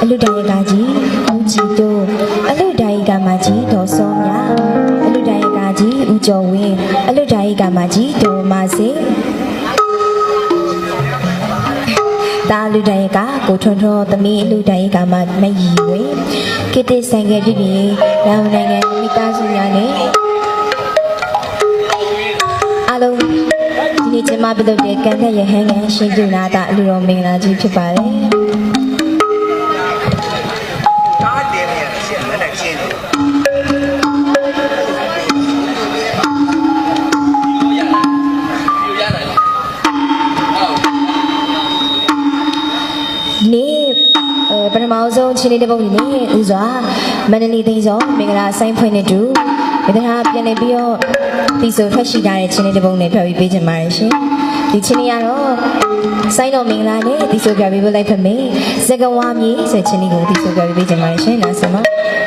အလူတိုင်ကကြီးဦးကြည်တို့အလူတိုင်ကမကြီးဒေါ်စောမြအလူတိုင်ကကြီးဦးကျော်ဝင်းအလူတိုင်ကမကြီးဒေါ်မစေတာလူတိုင်ကကိုထွန်းထွန်းသမီးအလူတိုင်ကမမယီဝေကိတိဆိုင်ကပြပြရောင်နိုင်ငံမိသားစုများနဲ့အားလုံးဒီနေ့ကျမပြုလုပ်တဲ့ကံသက်ရဟန်းကန်ရှင်ကျူနာတာအလူတော်မင်္ဂလာကြီးဖြစ်ပါတယ် မအောင်ဆုံးချင်းလေးတစ်ပုတ်ဒီနေ့ဦးစွာမန္တလေးသိန်းစောမင်္ဂလာဆိုင်ဖွင့်နေတူဒီတခါပြန်နေပြီးတော့ဒီဆိုထွက်ရှိထားတဲ့ချင်းလေးတစ်ပုတ်နဲ့ဖျော်ပြီးပေးချင်ပါတယ်ရှင်ဒီချင်းလေးကတော့ဆိုင်တော်မင်္ဂလာနဲ့ဒီဆိုဖျော်ပြီးပေးလိုက်ဖမေစကဝါမြေဆိုချင်းလေးကိုဒီဆိုဖျော်ပြီးပေးချင်ပါတယ်ရှင်နောက်ဆုံးပါ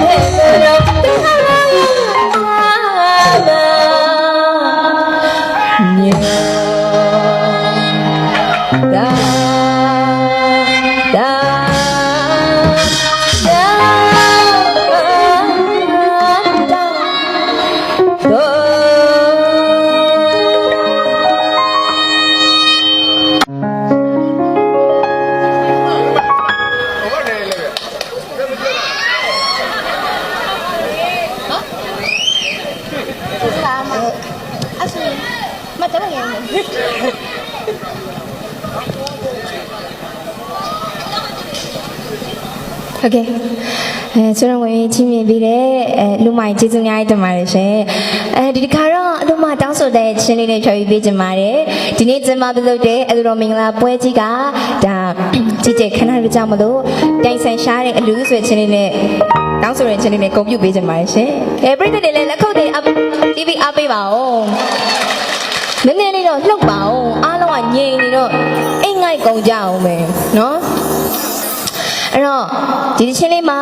ভেতর ဟုတ်ကဲ့အဲကျွန်တော်ဝင်ချင်းမြင်ပြီးတဲ့အဲလူမိုင်ကျေးဇူးများတင်ပါတယ်ရှင်အဲဒီဒီခါတော့အလုံးမတောင်းဆိုတဲ့ရှင်လေးနဲ့ဖြော်ပြပေးကြပါတယ်ဒီနေ့ကျမပြုလုပ်တဲ့အလူတော်မင်္ဂလာပွဲကြီးကဒါကြည်ကြခဏလေးကြောင့်မလို့တိုင်ဆိုင်ရှားတဲ့အလူဆိုချင်းလေးနဲ့တောင်းဆိုတဲ့ချင်းလေးနဲ့ဂုဏ်ပြုပေးကြပါတယ်ရှင်အဲပြည်သူတွေလည်းလက်ခုပ်တွေ TV အားပေးပါဦးနည်းနည်းလေးတော့လှုပ်ပါဦးအားလုံးကငြိမ်နေတော့အိတ်ငိုက်ကုန်ကြအောင်ပဲနော် အဲ့တော့ဒီတစ်ချင်းလေးမှာ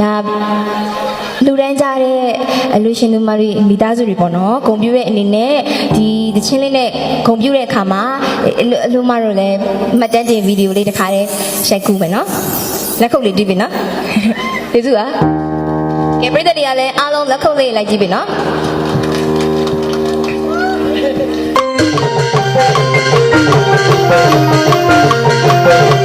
ဒါလူတန်းကြတဲ့အလူရှင်လူမတွေမိသားစုတွေပေါ့နော်ဂုံပြူတဲ့အနေနဲ့ဒီတစ်ချင်းလေးနဲ့ဂုံပြူတဲ့အခါမှာအလူအလူမတို့လည်းမှတ်တမ်းတင်ဗီဒီယိုလေးတစ်ခါလေးရိုက်ကူမယ်နော်လက်ခုပ်လေးတီးပြီနော်ကျေးဇူးပါကဲပရိသတ်တွေကလည်းအားလုံးလက်ခုပ်လေးလိုက်ကြည့်ပြီနော် Thank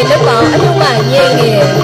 你的房，哎呦 ít.